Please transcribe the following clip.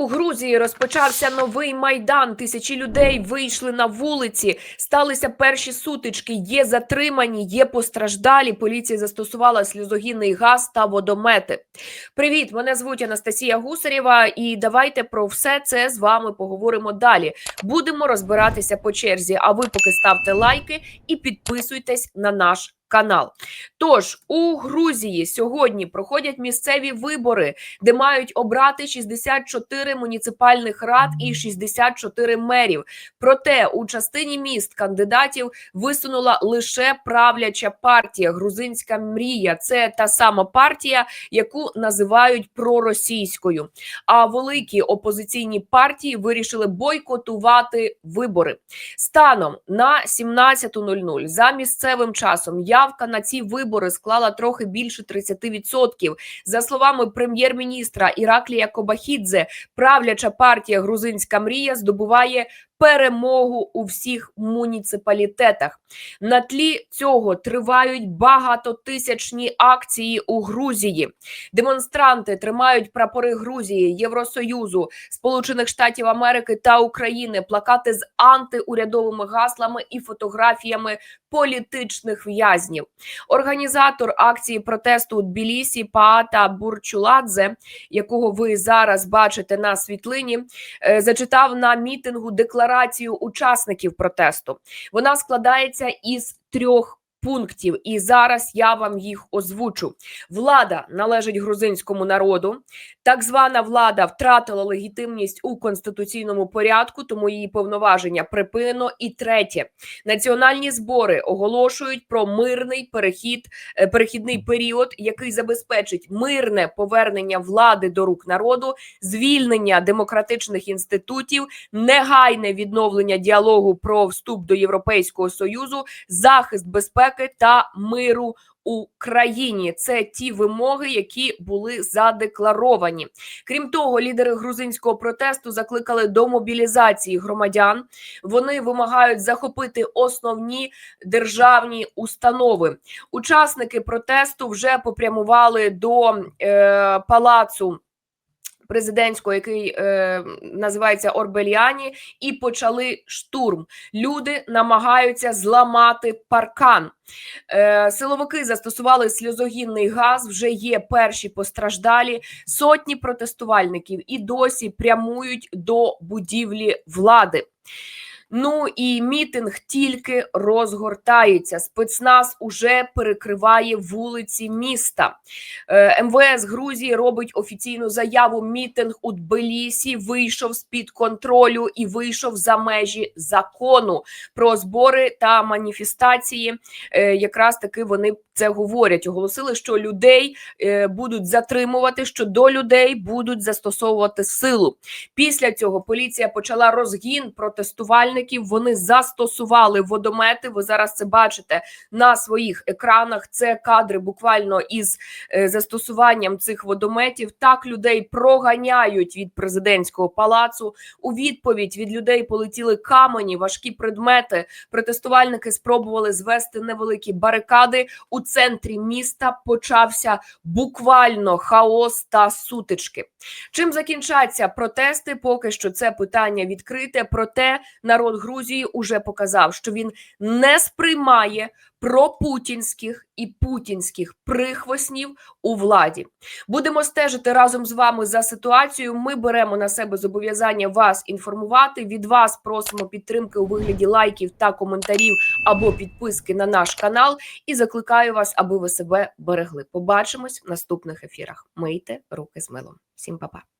У Грузії розпочався новий майдан. Тисячі людей вийшли на вулиці. Сталися перші сутички. Є затримані, є постраждалі. Поліція застосувала сльозогінний газ та водомети. Привіт, мене звуть Анастасія Гусарєва, і давайте про все це з вами поговоримо далі. Будемо розбиратися по черзі. А ви поки ставте лайки і підписуйтесь на наш канал. Тож у Грузії сьогодні проходять місцеві вибори, де мають обрати 64 муніципальних рад і 64 мерів. Проте у частині міст кандидатів висунула лише правляча партія Грузинська мрія. Це та сама партія, яку називають проросійською. А великі опозиційні партії вирішили бойкотувати вибори. Станом на 17.00 за місцевим часом явка на ці вибори склала трохи більше 30%. За словами прем'єр-міністра Іраклія Кобахідзе, правляча партія Грузинська мрія здобуває перемогу у всіх муніципалітетах. На тлі цього тривають багатотисячні акції у Грузії. Демонстранти тримають прапори Грузії, Євросоюзу, Сполучених Штатів Америки та України, плакати з антиурядовими гаслами і фотографіями політичних в'язнів. Організатор акції протесту у Тбілісі Паата Бурчуладзе, якого ви зараз бачите на світлині, е, зачитав на мітингу декларацію учасників протесту. Вона складається із трьох. Пунктів, і зараз я вам їх озвучу. Влада належить грузинському народу. Так звана влада втратила легітимність у конституційному порядку, тому її повноваження припинено. І третє, національні збори оголошують про мирний перехід, е, перехідний період, який забезпечить мирне повернення влади до рук народу, звільнення демократичних інститутів, негайне відновлення діалогу про вступ до Європейського союзу, захист безпеки та миру. У країні це ті вимоги, які були задекларовані. Крім того, лідери грузинського протесту закликали до мобілізації громадян. Вони вимагають захопити основні державні установи. Учасники протесту вже попрямували до е, палацу. Президентського, який е, називається Орбеліані, і почали штурм. Люди намагаються зламати паркан. Е, Силовики застосували сльозогінний газ. Вже є перші постраждалі. Сотні протестувальників і досі прямують до будівлі влади. Ну і мітинг тільки розгортається. Спецназ уже перекриває вулиці міста. Е, МВС Грузії робить офіційну заяву. Мітинг у Тбилісі вийшов з під контролю і вийшов за межі закону про збори та маніфестації. Е, Якраз таки вони це говорять. Оголосили, що людей е, будуть затримувати, що до людей будуть застосовувати силу. Після цього поліція почала розгін протестувальників. Вони застосували водомети. Ви зараз це бачите на своїх екранах. Це кадри буквально із е, застосуванням цих водометів. Так людей проганяють від президентського палацу. У відповідь від людей полетіли камені, важкі предмети. Протестувальники спробували звести невеликі барикади. У центрі міста почався буквально хаос та сутички. Чим закінчаться протести? Поки що це питання відкрите. Проте народ Грузії уже показав, що він не сприймає пропутінських і путінських прихвоснів у владі. Будемо стежити разом з вами за ситуацією. Ми беремо на себе зобов'язання вас інформувати. Від вас просимо підтримки у вигляді лайків та коментарів або підписки на наш канал. І закликаю вас, аби ви себе берегли. Побачимось в наступних ефірах. Мийте руки з милом. Всім па-па.